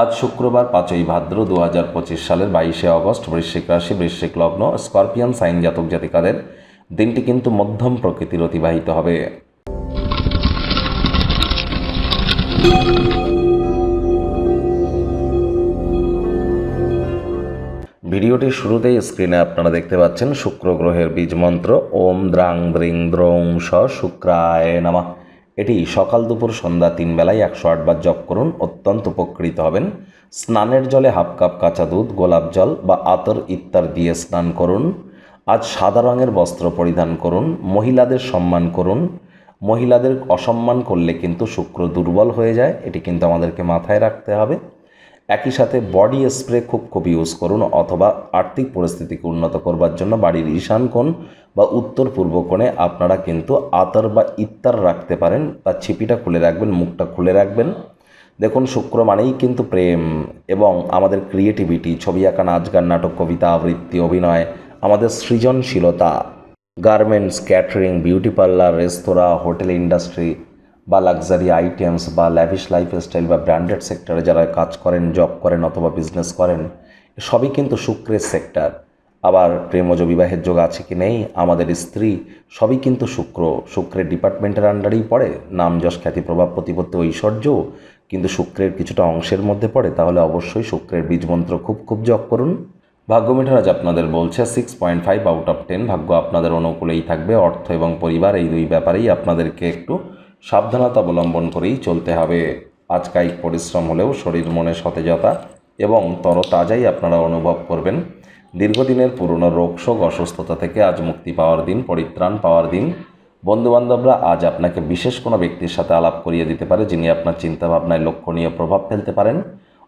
আজ শুক্রবার পাঁচই ভাদ্র দু হাজার পঁচিশ সালের বাইশে অগস্ট বৃশ্চিক রাশি, বৃশ্চিক লগ্ন, স্করপিয়ান সাইন জাতক জাতিকাদের দিনটি কিন্তু মধ্যম প্রকৃতির অতিবাহিত হবে। ভিডিওটির শুরুতেই স্ক্রিনে আপনারা দেখতে পাচ্ছেন শুক্র গ্রহের বীজ মন্ত্র, ওম দ্রাং দ্রিং দ্রৌং স শুক্রায় নামা। এটি সকাল দুপুর সন্ধ্যা তিন বেলায় একশো আটবার জপ করুন, অত্যন্ত উপকৃত হবেন। স্নানের জলে হাফ কাপ কাঁচা দুধ, গোলাপ জল বা আতর ইত্যার দিয়ে স্নান করুন। আজ সাদা রঙের বস্ত্র পরিধান করুন, মহিলাদের সম্মান করুন। মহিলাদের অসম্মান করলে কিন্তু শুক্র দুর্বল হয়ে যায়, এটি কিন্তু আমাদেরকে মাথায় রাখতে হবে। একই সাথে বডি স্প্রে খুব খুব ইউজ করুন অথবা আর্থিক পরিস্থিতিকে উন্নত করবার জন্য বাড়ির ঈশান কোণ বা উত্তর পূর্ব কোণে আপনারা কিন্তু আতর বা ইত্তার রাখতে পারেন। তার ছিপিটা খুলে রাখবেন, মুখটা খুলে রাখবেন। দেখুন, শুক্র মানেই কিন্তু প্রেম এবং আমাদের ক্রিয়েটিভিটি ছবি আঁকা, নাচ গান, নাটক, কবিতা, আবৃত্তি, অভিনয়, আমাদের সৃজনশীলতা গার্মেন্টস ক্যাটারিং বিউটি পার্লার রেস্তোরাঁ হোটেল ইন্ডাস্ট্রি বা লাক্সারি আইটেমস বা ল্যাভিশ লাইফস্টাইল বা ব্র্যান্ডেড সেক্টরে যারা কাজ করেন জব করেন অথবা বিজনেস করেন, সবই কিন্তু শুক্রের সেক্টর আবার প্রেমজ বিবাহের যোগ আছে কি নেই? আমাদের স্ত্রী, সবই কিন্তু শুক্র। শুক্রের ডিপার্টমেন্টের আন্ডারেই পড়ে। নাম যশ খ্যাতি প্রভাব প্রতিপত্তি ঐশ্বর্য। কিন্তু শুক্রের কিছুটা অংশের মধ্যে পড়ে, তাহলে অবশ্যই শুক্রের বীজমন্ত্র খুব খুব জপ করুন। ভাগ্য মিঠারাজ আপনাদের বলছে six point five out of ten ভাগ্য আপনাদের অনুকূলেই থাকবে। অর্থ এবং পরিবার এই দুই ব্যাপারেই আপনাদেরকে একটু সাবধানতা অবলম্বন করেই চলতে হবে। আজ কায়িক পরিশ্রম হলেও শরীর মনে সতেজতা এবং তরতাজাই আপনারা অনুভব করবেন। দীর্ঘদিনের পুরনো রোগশোক অসুস্থতা থেকে আজ মুক্তি পাওয়ার দিন, পরিত্রাণ পাওয়ার দিন। বন্ধুবান্ধবরা আজ আপনাকে বিশেষ কোনো ব্যক্তির সাথে আলাপ করিয়ে দিতে পারে, যিনি আপনার চিন্তাভাবনায় লক্ষণীয় প্রভাব ফেলতে পারেন।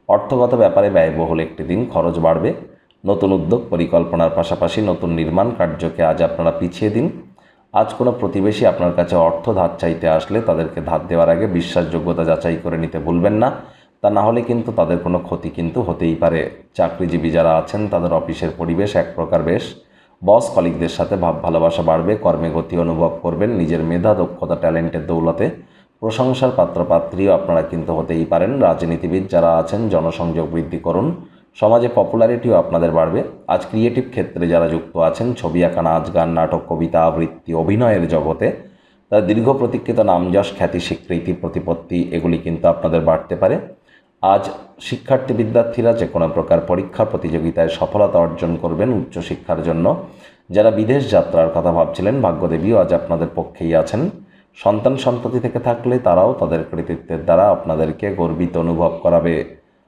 অর্থগত ব্যাপারে ব্যয়বহুল একটি দিন, খরচ বাড়বে। নতুন উদ্যোগ, পরিকল্পনার পাশাপাশি নতুন নির্মাণ কার্যকে আজ আপনারা পিছিয়ে দিন। আজ কোনো প্রতিবেশী আপনার কাছে অর্থ ধার চাইতে আসলে তাদেরকে ধার দেওয়ার আগে বিশ্বাসযোগ্যতা যাচাই করে নিতে ভুলবেন না। তা না হলে কিন্তু তাদের কোনো ক্ষতি কিন্তু হতেই পারে। চাকরিজীবী যারা আছেন, তাদের অফিসের পরিবেশ এক প্রকার বেশ। বস কলিকদের সাথে ভাব ভালোবাসা বাড়বে, কর্মে গতি অনুভব করবেন, নিজের মেধা, দক্ষতা, ট্যালেন্টের দৌলতে। প্রশংসার পাত্রপাত্রীও আপনারা কিন্তু হতেই পারেন। রাজনীতিবিদ যারা আছেন, জনসংযোগ বৃদ্ধি করুন। সমাজে পপুলারিটিও আপনাদের বাড়বে। আজ ক্রিয়েটিভ ক্ষেত্রে যারা যুক্ত আছেন, ছবি আঁকা, নাচ গান, নাটক, কবিতা, আবৃত্তি, অভিনয়ের জগতে, তার দীর্ঘ প্রতীক্ষিত নামযশ খ্যাতি, স্বীকৃতি, প্রতিপত্তি, এগুলি কিন্তু আপনাদের বাড়তে পারে। আজ শিক্ষার্থী বিদ্যার্থীরা যে কোনো প্রকার পরীক্ষা প্রতিযোগিতায় সফলতা অর্জন করবেন উচ্চশিক্ষার জন্য। যারা বিদেশ যাত্রার কথা ভাবছিলেন, ভাগ্যদেবীও আজ আপনাদের পক্ষেই আছেন। সন্তান সন্ততি থেকে থাকলে তারাও তাদের কৃতিত্বের দ্বারা আপনাদেরকে গর্বিত অনুভব করাবে।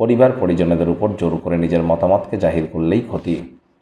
পরিবার পরিজনদের উপর জোর করে নিজের মতামতকে জাহির করলেই ক্ষতি।